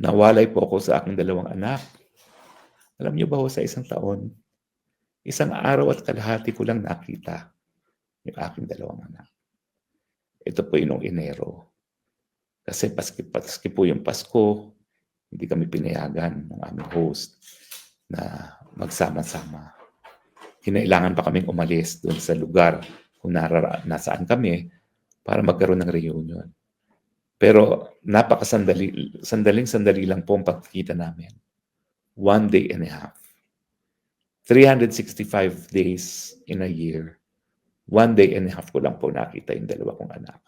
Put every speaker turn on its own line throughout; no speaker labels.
Nawalay po ako sa aking dalawang anak. Alam niyo ba ho, sa isang taon, isang araw at kalahati ko lang nakita yung aking dalawang anak. Ito po yung Enero. Kasi paski, paski po yung Pasko, hindi kami pinayagan ng aming host na magsama-sama. Kinailangan pa kaming umalis doon sa lugar kung narara, nasaan kami para magkaroon ng reunion. Pero napakasandali, sandaling sandali lang po ang pagkikita namin. One day and a half. 365 days in a year. One day and a half ko lang po nakita yung dalawa kong anak.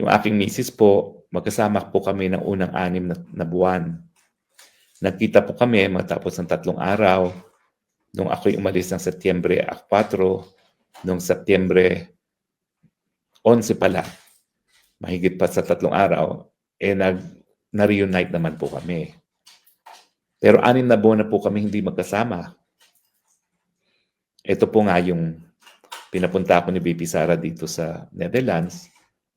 Yung aking misis po, magkasama po kami ng unang anim na, na buwan. Nagkita po kami matapos ng tatlong araw. Nung ako'y umalis ng Setyembre 4, nung Setyembre 11 pala, mahigit pa sa tatlong araw, eh nag, na-reunite naman po kami. Pero anim na buwan na po kami hindi magkasama. Ito po nga yung pinapunta ko ni BP Sara dito sa Netherlands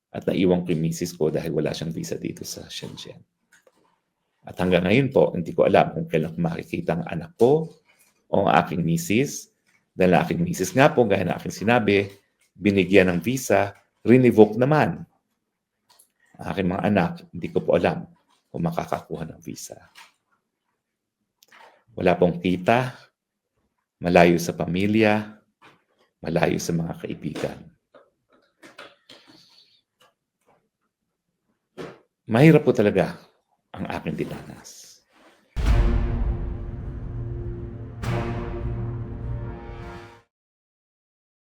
at naiwan ko yung ko dahil wala siyang visa dito sa Shenzhen. At hanggang ngayon po, hindi ko alam kung kailan makikita ang anak ko o ang aking misis. Dahil ang aking misis nga po, gaya na aking sinabi, binigyan ng visa, rinivoke naman. Aking mga anak, hindi ko po alam kung makakakuha ng visa. Wala pong kita, malayo sa pamilya, malayo sa mga kaibigan. Mahirap po talaga ang aking dinanas.